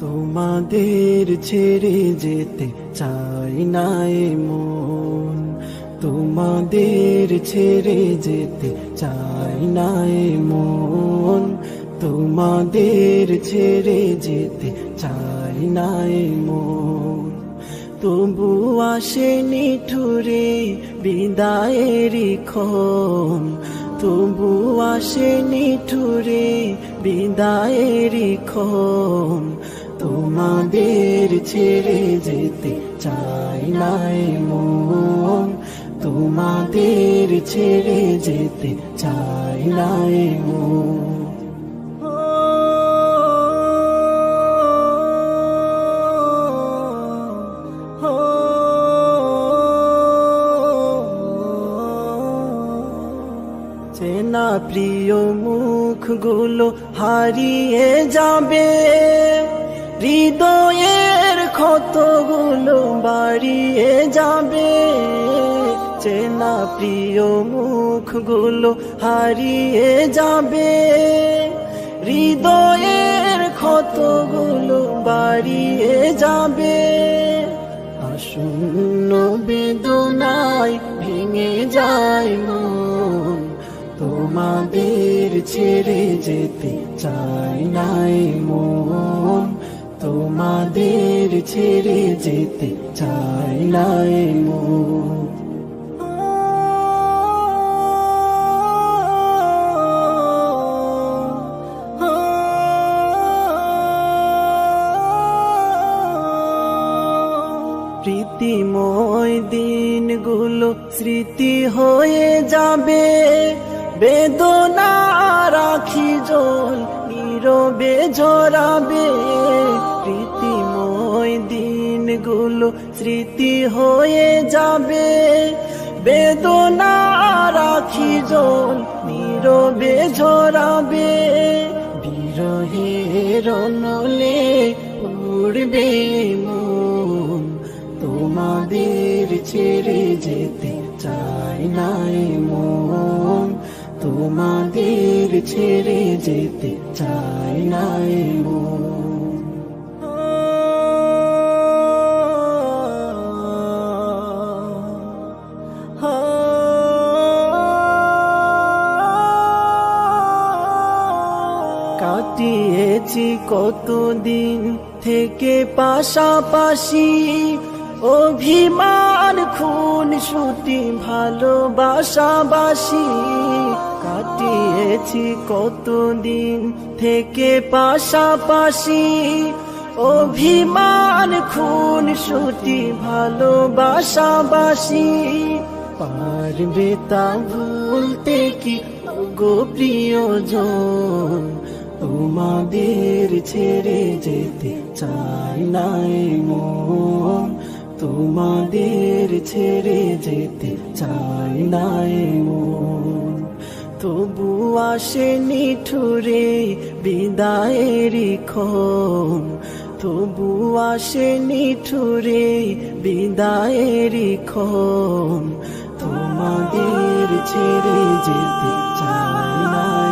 তোমাদের ছেড়ে যেতে চাই না মন। তোমাদের ছেড়ে যেতে চাই না মন। তোমাদের ছেড়ে যেতে চাই না মন। তবু আসেনি ঠুরে বিদায়েরই ক্ষণ। তবু আসেনি ঠুরে বিদায়েরই ক্ষণ। তোমাদের ছেড়ে যেতে চাই নাই মন। তোমাদের ছেড়ে যেতে চাই নাই মন। চেনা প্রিয় মুখগুলো হারিয়ে যাবে। হৃদয়ের ক্ষতগুলো বাড়িয়ে যাবে। চেনা প্রিয় মুখগুলো হারিয়ে যাবে। হৃদয়ের ক্ষতগুলো বাড়িয়ে যাবে। আসন্ন বেদনায় ভেঙে যায় মন। তোমাদের ছেড়ে যেতে চাই নাই মন। তোমাদের ছেড়ে যেতে চাই নাই মন প্রীতিময় দিনগুলো স্মৃতি হয়ে যাবে। বেদনা রাখি জল নীরবে ঝরাবে। প্রীতিময় দিনগুলো স্মৃতি হয়ে যাবে। বেদনা রাখি জল নীরবে ঝরাবে। বিরহের নলে উড়বে মন। তোমাদের ছেড়ে যেতে চাই নাই মন। তোমাদের ছেড়ে যেতে চাই নাই মন। কাটিয়েছি কতদিন থেকে পাশাপাশি। অভিমান, খুন সুটি ভালোবাসাবাসি। কাটিয়েছি কতদিন থেকে পাশাপাশি। অভিমান, খুন সুটি ভালোবাসাবাসি। পারবে তা ভুলতে কি গো প্রিয়জন? তোমাদের ছেড়ে যেতে চাই নাই মন। তোমাদের ছেড়ে যেতে চাই নাই মন। তবু আসেনি ঠুরে বিদায়ের ক্ষণ। তবু আসেনি ঠুরে বিদায়ের ক্ষণ। তোমাদের ছেড়ে যেতে চাই না